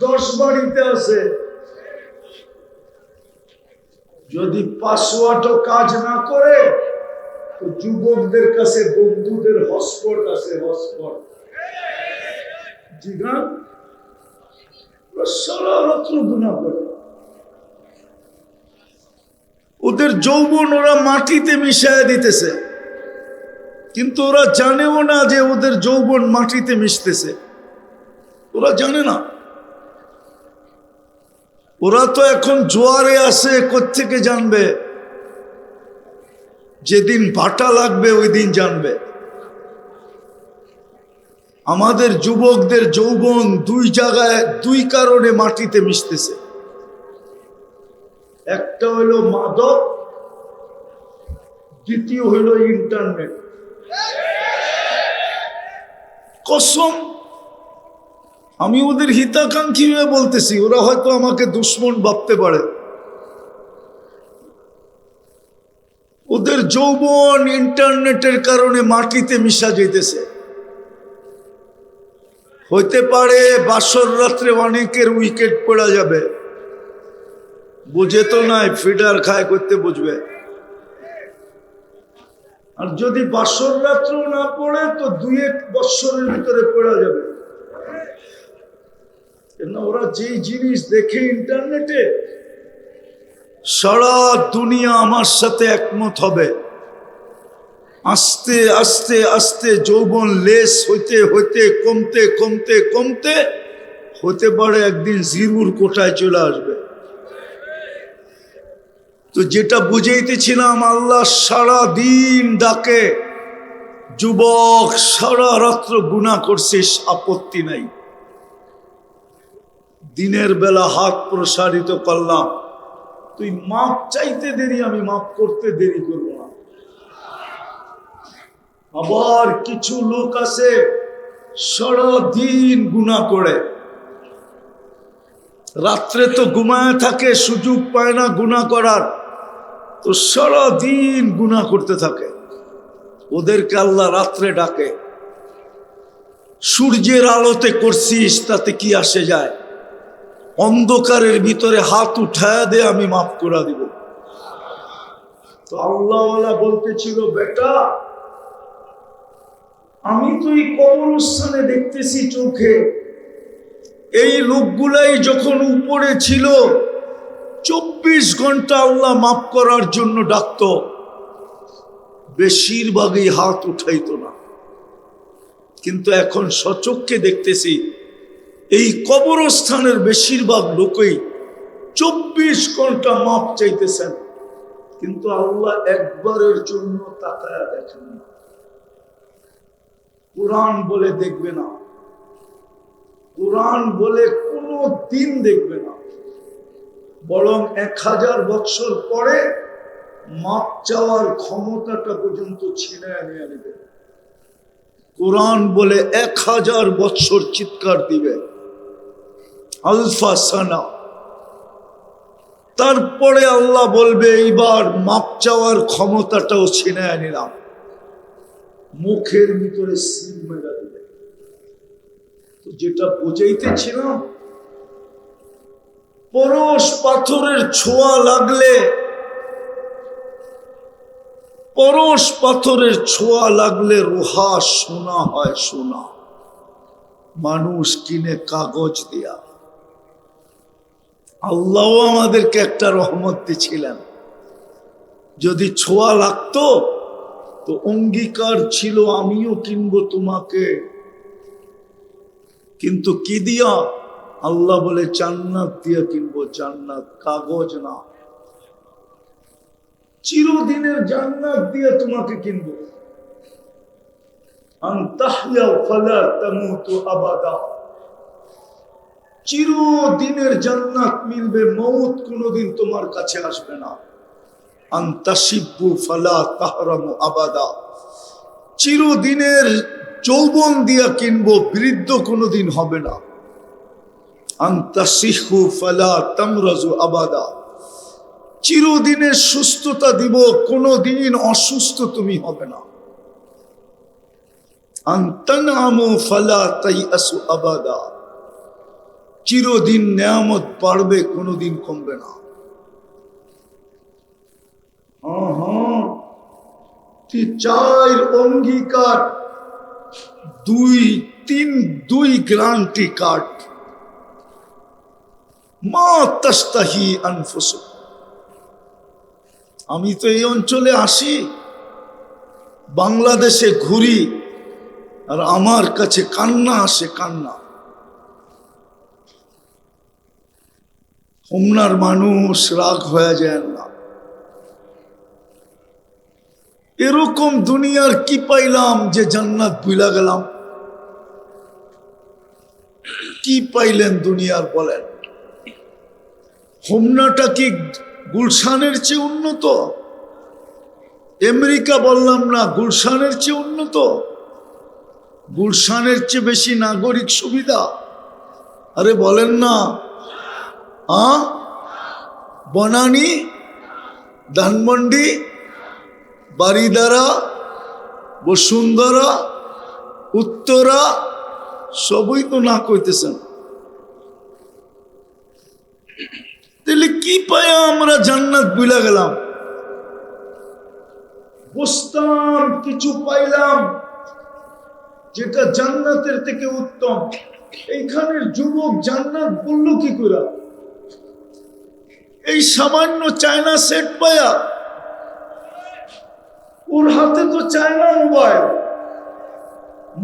দশ বাড়িতে আছে। যদি পাসওয়ার্ডও কাজ না করে, তো যুবকদের কাছে বন্ধুদের হসপট আছে হসপট গুণা করে। ওদের যৌবন ওরা মাটিতে মিশায় দিতেছে। কিন্তু ওরা জানেও না যে ওদের যৌবন মাটিতে মিশতেছে। ওরা জানে না। ওরা তো এখন জোয়ারে আসে কোত্থেকে জানবে? যেদিন ভাটা লাগবে, ওই দিন জানবে। আমাদের যুবকদের যৌবন দুই জায়গায়, দুই কারণে মাটিতে মিশতেছে। একটা হইল মাদক, দ্বিতীয় হইল ইন্টারনেট। কসম আমি ওদের হিতাকাঙ্ক্ষী হয়ে বলতেছি, ওরা হয়তো আমাকে দুশ্মন ভাবতে পারে। ওদের যৌবন ইন্টারনেটের কারণে মাটিতে মিশা যেতেছে হইতে পারে বাসর রাত্রে অনেকের উইকেট পড়া যাবে। বুঝে তো নাই, ফিডার খায় করতে বুঝবে। আর যদি বাসর রাত্রেও না পড়ে, তো দুই এক বৎসরের ভিতরে পড়া যাবে। ওরা যেই জিনিস দেখে ইন্টারনেটে, সারা দুনিয়া আমার সাথে একমত হবে। আস্তে আস্তে আস্তে যৌবন লেস হইতে হইতে, কমতে কমতে কমতে, হতে পারে একদিন জিরুর কোটায় চলে আসবে। তো যেটা বুঝাইতেছিলাম, আল্লাহ সারা দিন ডাকে, যুবক সারা রাত্র গুণা করছিস, আপত্তি নাই। দিনের বেলা হাত প্রসারিত করলাম। তুই মাপ চাইতে দেরি, আমি মাপ করতে দেরি করব না। আবার কিছু লোক আছে সারা দিন গুণা করে। রাত্রে তো ঘুমায় থাকে, সুযোগ পায় না গুণা করার। তো সারা দিন গুণা করতে থাকে। ওদেরকে আল্লাহ রাত্রে ডাকে। সূর্যের আলোতে করছিস, তাতে কি আসে যায়? অন্ধকারের ভিতরে হাত উঠায় দে, আমি মাফ করে দিব। তো আল্লাহওয়ালা বলতেছিল, বেটা, আমি তো এই কবরস্থানে দেখতেছি চোখে। এই লোকগুলাই যখন উপরে ছিল, চব্বিশ ঘণ্টা আল্লাহ মাফ করার জন্য ডাকত। বেশিরভাগই হাত উঠাইতো না। কিন্তু এখন সচক্ষে দেখতেছি এই কবরস্থানের বেশিরভাগ লোকই চব্বিশ ঘণ্টা মাপ চাইতেছেন। কিন্তু আল্লাহ একবারের জন্য তাকায়া দেখেন কোরআন বলে দেখবে না। কোরআন বলে কোনো দিন দেখবে না। বরং এক হাজার বৎসর পরে মাপ চাওয়ার ক্ষমতাটা পর্যন্ত ছিনে নিয়ে নেবে। কোরআন বলে এক হাজার বৎসর চিৎকার দিবে। আলফা সানা। তারপরে আল্লাহ বলবে, এইবার মাপ চাওয়ার ক্ষমতাটাও ছিনে নিলাম। মুখের ভিতরে যেটা বুঝাইতেছিলাম পরশ পাথরের ছোঁয়া লাগলে, পরশ পাথরের ছোঁয়া লাগলে রোহা সোনা হয় সোনা। মানুষ কিনে কাগজ দিয়া। আল্লাহ আমাদেরকে একটা রহমত দিছিলেন। যদি ছোঁয়া লাগতো, তো অঙ্গীকার ছিল, আমিও কিনবো তোমাকে। কিন্তু কি দিয়া? আল্লাহ বলে, জান্নাত দিয়া কিনবো, জান্নাত কাগজ না। চিরদিনের জান্নাত দিয়ে তোমাকে কিনবো। আবাদা। চিরদিনের জান্নাত মিলবে, মৌত কোনোদিন তোমার কাছে আসবে না। আবাদা। চিরদিনের যৌবন দিয়া কিনবো, বৃদ্ধ কোনোদিন হবে না। আবাদা। সুস্থতা দিব, কোনোদিন অসুস্থ তুমি হবে না। আন্তানামু ফালা তাইয়াসু আবাদা। চিরদিন নেয়ামত বাড়বে কোনোদিন কমবে না। হ্যাঁ হ্যাঁ। চার অঙ্গীকার, দুই তিন দুই গ্রান্টি কার্ড মা আমি তো এই অঞ্চলে আসি, বাংলাদেশে ঘুরি, আর আমার কাছে কান্না আসে কান্না। হোমনার মানুষ রাগ হয়ে যায় না। এরকম দুনিয়ার কি পাইলাম যে জান্নাত বুইলা গেলাম? কি পাইলেন দুনিয়ার বলেন? হোমনাটা কি গুলশানের চেয়ে উন্নত? আমেরিকা বললাম না, গুলশানের চেয়ে উন্নত? গুলশানের চেয়ে বেশি নাগরিক সুবিধা? আরে বলেন না আ? বনানী, ধানমন্ডি বারিদারা বসুন্ধরা, উত্তরা, সবই তো না কইতেছেন। তাহলে কি পায় আমরা জান্নাত বুলা গেলাম? বসতাম কিছু পাইলাম যেটা জান্নাতের থেকে উত্তম। এইখানের যুবক জান্নাত বলল কি করে এই সামান্য চায়না সেট পায়া। ওর হাতে তো চায়না মোবাইল।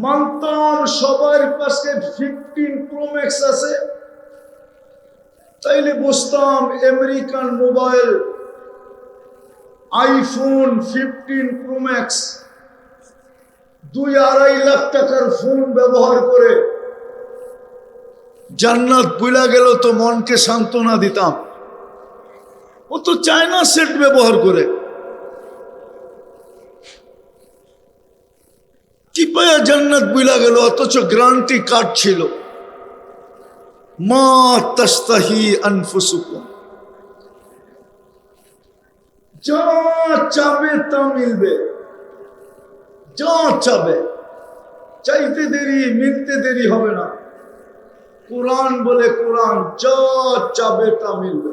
মানতাম সবার কাছে ফিফটিন প্রোম্যাক্স আছে। তাইলে বসতাম American mobile iPhone fifteen pro max দুই আড়াই লাখ টাকার ফোন ব্যবহার করে। জান্নাত বুলা গেল তো মনকে সান্ত্বনা দিতাম। ও তো চায়না সেট ব্যবহার করে। কি পায়া জান্নাত বুলা গেল, অথচ গ্রান্টি কার্ড ছিল। যা যা চাইতে দেরি, মিলতে দেরি হবে না। কোরআন বলে কোরআন, যা চাবে তা মিলবে।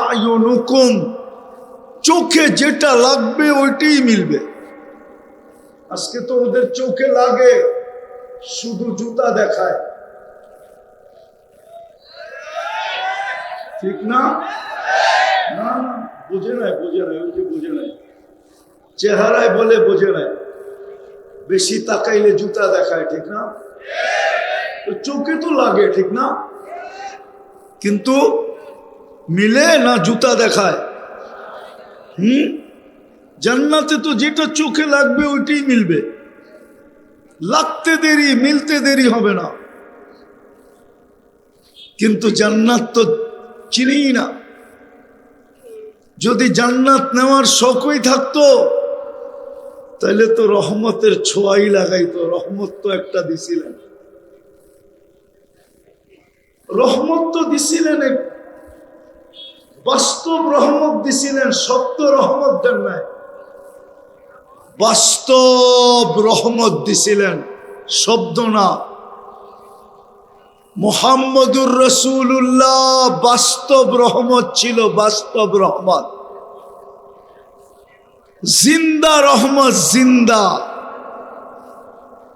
আয়ুনুকুম। চোখে যেটা লাগবে ওইটাই মিলবে। আজকে তো ওদের চোখে লাগে, শুধু জুতা দেখায়। ঠিক না? না বুঝে নাই বুঝে নাই, ওই যে বুঝে নাই। চেহারায় বলে বুঝে নাই। বেশি তাকাইলে জুতা দেখায়, ঠিক না? চোখে তো লাগে, ঠিক না? কিন্তু মিলে না জুতা দেখায়? হুম? জান্নাতে তো যেটা চোখে লাগবে ওইটাই মিলবে। লাগতে দেরি, মিলতে দেরি হবে না। কিন্তু জান্নাত তো চিনিই না। যদি জান্নাত নেওয়ার শখই থাকতো তাহলে তো রহমতের ছোঁয়াই লাগাইতো। রহমত তো একটা দিছিলেন। রহমত তো দিছিলেন এক- বাস্তব রহমত দিছিলেন, সত্য রহমত দেন নাই। বাস্তব রহমত দিছিলেন, শব্দ না। মোহাম্মদুর রসুল্লাহ বাস্তব রহমত ছিল বাস্তব রহমত। জিন্দা রহমত জিন্দা।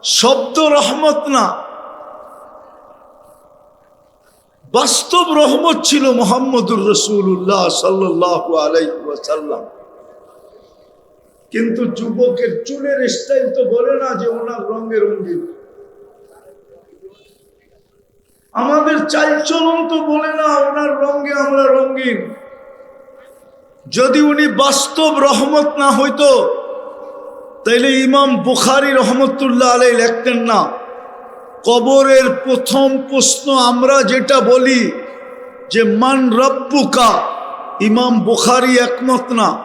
শব্দ রহমত না। বাস্তব রহমত ছিল মোহাম্মদুর রসুল্লাহ সাল্লাহ আলাইসাল্লাম কিন্তু যুবকের চুলের স্টাইল তো বলে না যে ওনার রঙে রঙিন আমাদের চালচলন তো বলে না ওনার রঙে আমরা রঙিন। যদি উনি বাস্তব রহমত না হইতো, তাইলে ইমাম বুখারি রহমতুল্লাহ আলাই লিখতেন না। কবরের প্রথম প্রশ্ন আমরা যেটা বলি যে, মান রব্বুকা? ইমাম বুখারি একমত না।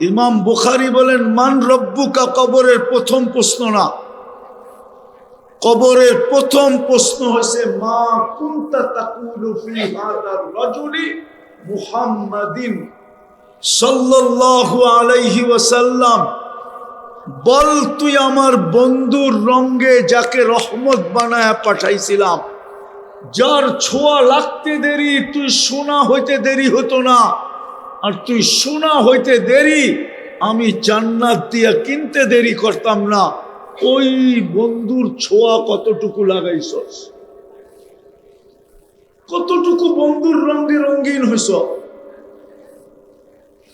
ইমাম বুখারি বলেন, মান রব্বুকা? কবরের প্রথম প্রশ্ন না। কবরের প্রথম প্রশ্ন হয়েছে, মা কুন্তা তাকুলু ফি হাদার মুহাম্মাদিন আলাইহি ওয়াসাল্লাম? বল তুই আমার বন্ধুর রঙ্গে যাকে রহমত বানায় পাঠাইছিলাম। যার ছোঁয়া লাগতে দেরি, তুই সোনা হইতে দেরি হতো না। আর তুই সোনা হইতে দেরি, আমি জান্নাত দিয়া কিনতে দেরি করতাম না। ওই বন্ধুর ছোঁয়া কতটুকু লাগাইছস? কতটুকু বন্ধুর রঙে রঙিন হইছ?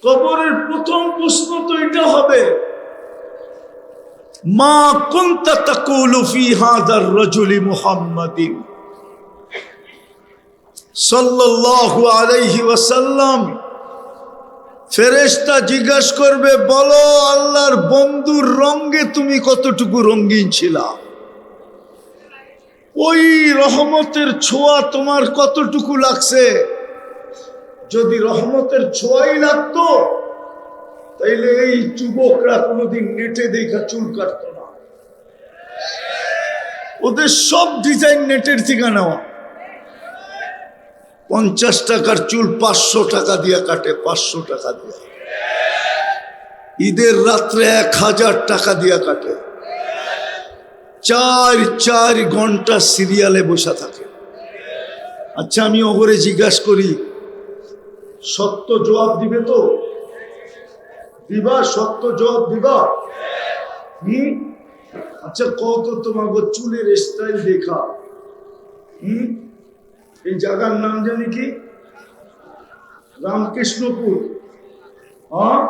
কবরের প্রথম প্রশ্ন তো এটা হবে মা কুনতা তাকুলু ফি হাদার রাজুলি ফেরেশতা জিজ্ঞাস করবে, বলো, আল্লাহর বন্ধুর রঙ্গে তুমি কতটুকু রঙিন ছিলা? ওই রহমতের ছোঁয়া তোমার কতটুকু লাগছে? যদি রহমতের ছোঁয়াই লাগতো তাইলে এই যুবকরা কোনোদিন নেটে দেখা চুল কাটতো না। ওদের সব ডিজাইন নেটের থেকে নেওয়া পঞ্চাশ টাকার চুল পাঁচশো টাকা দিয়ে কাটে, পাঁচশো টাকা দিয়ে। ঈদের রাত্রে এক হাজার টাকা দিয়ে কাটে। চার চার ঘণ্টা সিরিয়ালে বসা থাকে। আচ্ছা আমি ওগরে জিজ্ঞাসা করি, সত্য জবাব দিবে তো? দিবা, সত্য জবাব দিবা। হুম আচ্ছা কত তোমাকে চুলের স্টাইল দেখা? হুম এই জায়গার নাম জানি কি? রামকৃষ্ণপুর। হ্যাঁ?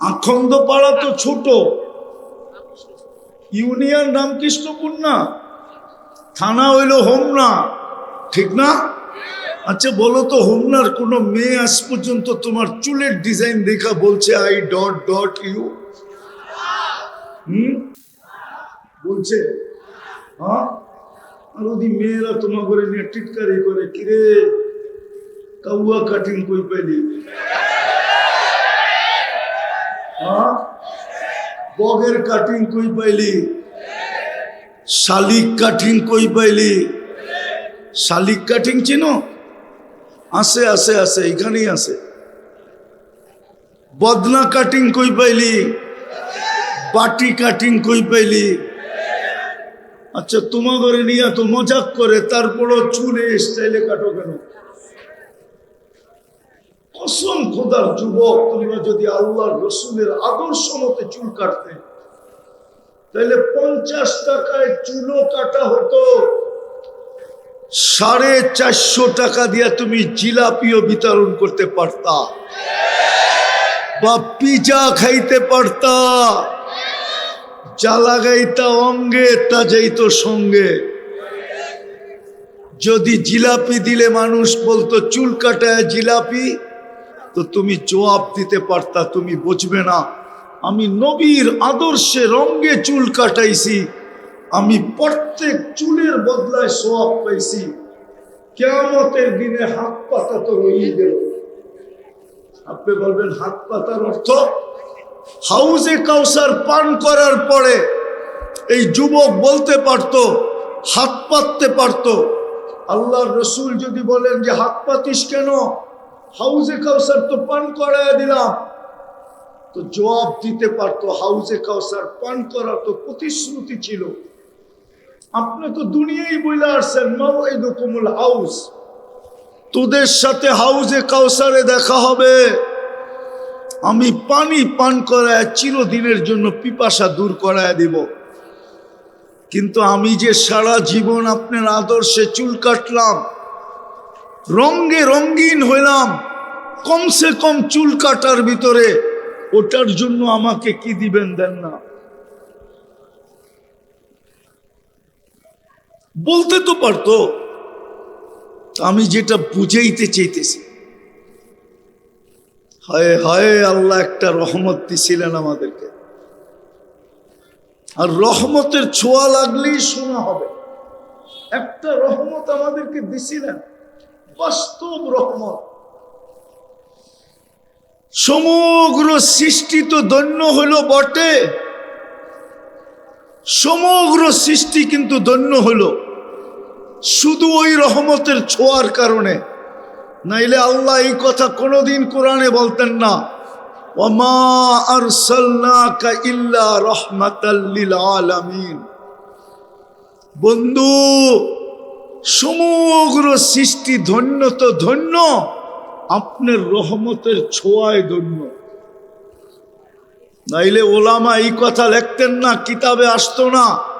আখন্দ পাড়া তো ছোট। ইউনিয়ন রামকৃষ্ণপুর না? থানা হইল হোম না ঠিক না? আচ্ছা বলো তো, হোমনার কোনো মেয়ে আজ পর্যন্ত তোমার চুলের ডিজাইন দেখা বলছে আই ডট ডট ইউ হুম? বলছে। হ্যাঁ? আর ওদি মেয়েরা তোমার করে নিয়ে টিটকারি করে, কিরে, কাউয়া কাটিং কই পেলি হ্যাঁ? বগের কাটিং কই পাইলি? শালিক কাটিং কই পাইলি? শালিক কাটিং চিনো? আছে আছে আছে, এখানেই আছে। বদনা কাটিং কই পাইলি? বাটি কাটিং কই পাইলি? আচ্ছা তোমা করে নিয়ে তো মজাক করে, তারপরও চুলে স্টাইলে কাটো কেন? কসম খোদার যুবক, তোমরা যদি আল্লাহর রসুলের আদর্শ মতে চুল কাটতে তাহলে পঞ্চাশ টাকায় চুলও কাটা হতো। সাড়ে চারশো টাকা দিয়া তুমি জিলাপিও বিতরণ করতে পারতা। বা পিজা খাইতে পারতা। যা লাগাইতা অঙ্গে, তা যাইত সঙ্গে। যদি জিলাপি দিলে মানুষ বলতো, চুল কাটায় জিলাপি তো তুমি জবাব দিতে পারতা, তুমি বুঝবে না। আমি নবীর আদর্শে রঙ্গে চুল কাটাইছি। আমি প্রত্যেক চুলের বদলায় সোয়াব পাইছি। কেমতের দিনে হাত পাতা তো রয়ে গেল। আপনি বলবেন, হাত পাতার অর্থ? হাউজে কাউসার পান করার পরে এই যুবক বলতে পারতো, হাত পাততে পারতো। আল্লাহর রসুল যদি বলেন যে, হাত পাতিস কেন? হাউজে কাউসার তো পান করায় দিলাম। তো জবাব দিতে পারতো, হাউজে কাউসার পান করা তো প্রতিশ্রুতি ছিল। আপনি তো দুনিয়াই বলে আসছেন মাওয়াইদুকুমুল হাউস। তোদের সাথে হাউজে কাউসারে দেখা হবে। আমি পানি পান করায় চিরদিনের জন্য পিপাসা দূর করায় দিব। কিন্তু আমি যে সারা জীবন আপনার আদর্শে চুল কাটলাম, রঙ্গে রঙ্গিন হইলাম, কমসে কম চুল কাটার ভিতরে, ওটার জন্য আমাকে কি দিবেন দেন না? বলতে তো পারতো। আমি যেটা বুঝাইতে চাইতেছি। হায় হায়, আল্লাহ একটা রহমত দিছিলেন আমাদেরকে। আর রহমতের ছোঁয়া লাগলেই শোনা হবে। একটা রহমত আমাদেরকে দিছিলেন। বাস্তব রহমত। সমগ্র সৃষ্টি তো ধন্য হলো বটে। সমগ্র সৃষ্টি কিন্তু ধন্য হলো শুধু ওই রহমতের ছোঁয়ার কারণে। নাইলে আল্লাহ এই কথা কোনোদিন কোরআনে বলতেন না। ওমা আরসালনাকা ইল্লা রাহমাতাল লিল আলামিন। বন্ধু, সমগ্র সৃষ্টি ধন্য তো ধন্য, আপনার রহমতের ছোঁয়ায় ধন্য। নাইলে ওলামা এই কথা লিখতেন না, কিতাবে আসতো না।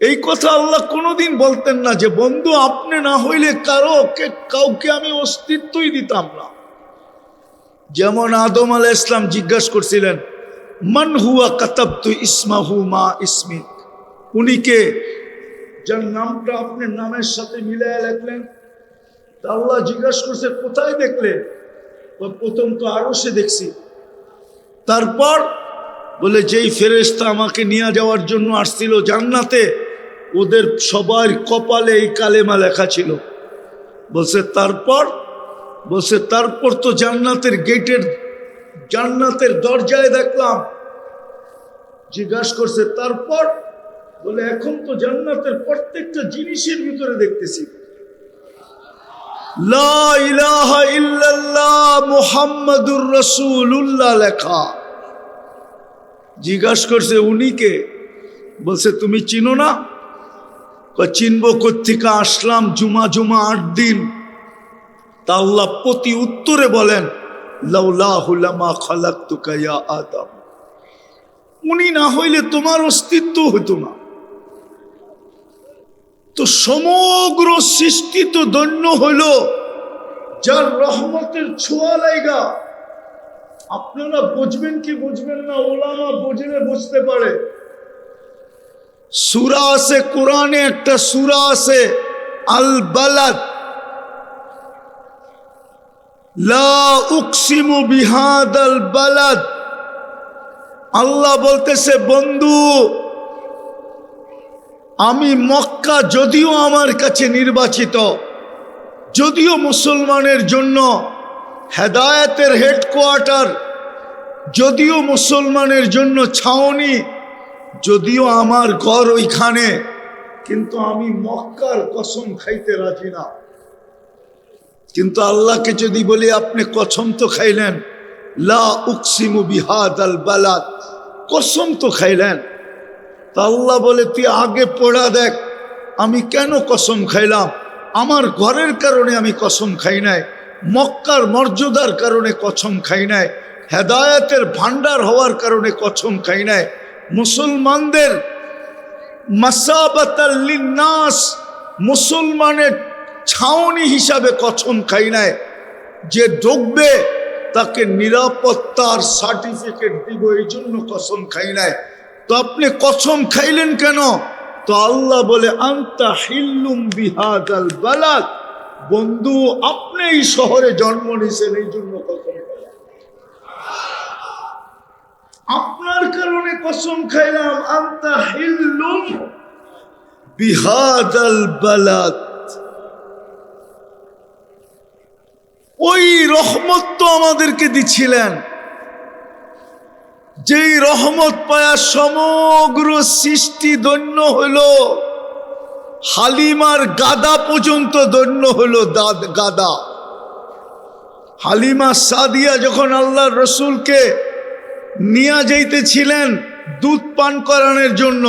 এই কথা আল্লাহ কোনোদিন বলতেন না যে, বন্ধু, আপনি না হইলে কারও কাউকে আমি অস্তিত্বই দিতাম না। যেমন আদম আলাহ ইসলাম জিজ্ঞাসা করছিলেন, মান হুয়া কাতাবতু ইসমাহু মা ইসমিক? উনি কে? যার নামটা আপনি নামের সাথে মিলায় লিখলেন। তা আল্লাহ জিজ্ঞাসা করছে, কোথায় দেখলেন প্রথম তো আরও সে দেখছি। তারপর বলে, যেই ফেরেশতা আমাকে নিয়ে যাওয়ার জন্য আসছিল জান্নাতে, ওদের সবার কপালে এই কালেমা লেখা ছিল। বলছে, তারপর? বলছে, তারপর তো জান্নাতের গেটের, জান্নাতের দরজায় দেখলাম। জিজ্ঞাসা করছে, তারপর? বলে, এখন তো জান্নাতের প্রত্যেকটা জিনিসের ভিতরে দেখতেছি। লা ইলাহা ইল্লাল্লাহ মুহাম্মাদুর রাসূলুল্লাহ লেখা। জিজ্ঞাসা করছে উনিকে বলছে, তুমি চিনো না? চিনব কোথেকে আসলাম জুমা জুমা আট দিন। তা আল্লাহ প্রতি উত্তরে বলেন আদম। উনি না হইলে তোমার অস্তিত্ব হতো না। তো সমগ্র সৃষ্টি তো ধন্য হইল, যার রহমতের ছোঁয়া লাইগা। আপনারা বুঝবেন কি বুঝবেন না, ওলামা বুঝলে বুঝতে পারে। সুরা আছে, কোরআনে একটা সুরা আছে আল বালাদ উকসিমু বিহাদাল বালাদ। আল্লাহ বলতেছে, বন্ধু, আমি মক্কা যদিও আমার কাছে নির্বাচিত, যদিও মুসলমানের জন্য হেদায়েতের হেডকোয়ার্টার। যদিও মুসলমানের জন্য ছাউনি, যদিও আমার ঘর ওইখানে, কিন্তু আমি মক্কার কসম খাইতে রাজি না। কিন্তু আল্লাহকে যদি বলি, আপনি কসম তো খাইলেন, লা উকসিমু বিহাদ আল বালাদ, কসম তো খাইলেন। তা আল্লাহ বলে, তুই আগে পড়া দেখ, আমি কেন কসম খাইলাম? আমার ঘরের কারণে আমি কসম খাই নাই। মক্কার মর্যাদার কারণে কছম খাই নাই, হেদায়েতের ভান্ডার হওয়ার কারণে কছম খাই নাই। মুসলমানদের মাসাবাতাল্লিনাস মুসলমানের ছাউনি হিসাবে কছম খাই নাই। যে ঢুকবে তাকে নিরাপত্তার সার্টিফিকেট দিব, এই জন্য কসম খাই নাই। তো আপনি কসম খাইলেন কেন? তো আল্লাহ বলে, আন্তা হিল্লুম বিহাদাল বালাদ। বন্ধু, আপনি এই শহরে জন্ম নিয়েছেন, এই জন্য আপনার কারণে কসম খাইলাম, আন্তা হিল্লুম বিহাদাল ওই রহমত তো আমাদেরকে দিচ্ছিলেন যেই রহমত পায়া সমগ্র সৃষ্টি দন্য হইল হালিমার গাদা পর্যন্ত দন্য হইল দাদ গাদা। হালিমা সাদিয়া যখন আল্লাহ রসুলকে নিয়ে যাইতেছিলেন দুধ পান করানোর জন্য,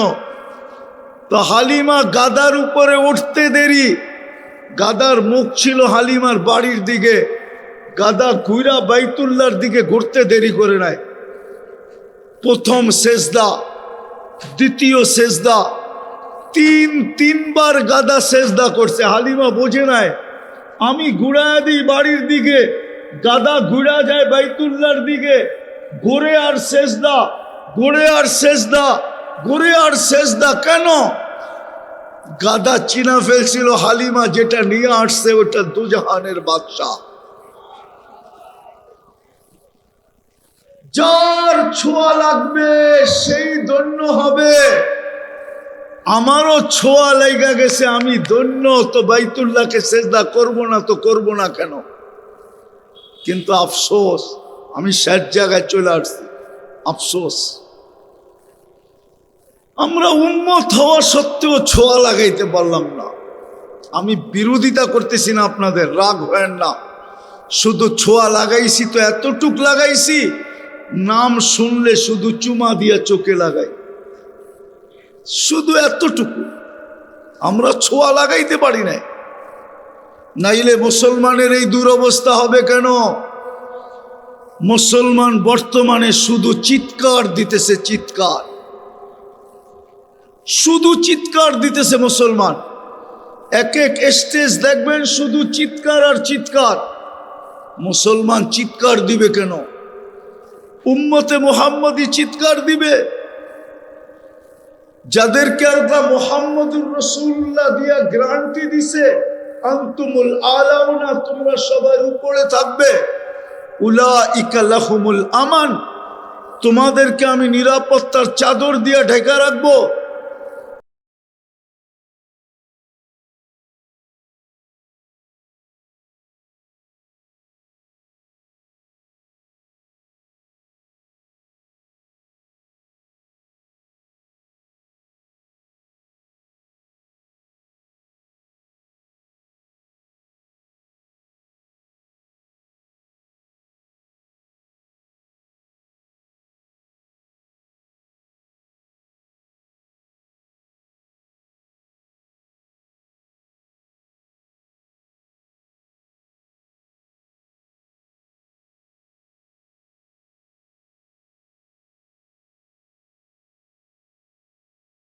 তো হালিমা গাদার উপরে উঠতে দেরি। গাদার মুখ ছিল হালিমার বাড়ির দিকে। গাদা ঘুরা বাইতুল্লার দিকে ঘুরতে দেরি করে নেয় প্রথম সেজদা, দ্বিতীয় সেজদা তিন, তিনবার গাদা সেজদা করছে। হালিমা বোঝে নাই। আমি ঘুরা দিই বাড়ির দিকে, গাদা ঘুরা যায় বাইতুল্লার দিকে। ঘুরে আর সেজদা, ঘুরে আর সেজদা, ঘুরে আর সেজদা কেন? গাদা চিনা ফেলছিল হালিমা, যেটা নিয়ে আসছে ওটা দুজাহানের বাদশাহ। যার ছোঁয়া লাগবে, সেই ধন্য হবে। আমারও ছোঁয়া লেগা গেছে, আমি ধন্য, তো বাইতুল্লাহকে সেজদা করব না, তো করব না কেন? কিন্তু আফসোস, আমি শেষ জায়গায় চলে আসছি, আফসোস। আমরা উন্মত হওয়া সত্ত্বেও ছোঁয়া লাগাইতে পারলাম না। আমি বিরোধিতা করতেছি না আপনাদের, রাগ হয় না। শুধু ছোঁয়া লাগাইছি তো এতটুক লাগাইছি, নাম শুনলে শুধু চুমা দিয়া চোখে লাগাই। শুধু এতটুকু। আমরা ছোঁয়া লাগাইতে পারি নাই। নাইলে মুসলমানের এই দুরবস্থা হবে কেন? মুসলমান বর্তমানে শুধু চিৎকার দিতেছে চিৎকার। শুধু চিৎকার দিতেছে মুসলমান। এক এক স্টেজ দেখবেন শুধু চিৎকার আর চিৎকার। মুসলমান চিৎকার দিবে কেন? উম্মতে মোহাম্মদী চিৎকার দিবে। যাদেরকে আল্লাহ মোহাম্মদুর রসুল্লাহ দিয়া গ্রান্টি দিছে, আন্তুমুল আলাউনা, তোমরা সবার উপরে থাকবে। উলা ইকালাহুমুল আমান, তোমাদেরকে আমি নিরাপত্তার চাদর দিয়ে ঢেকা রাখব।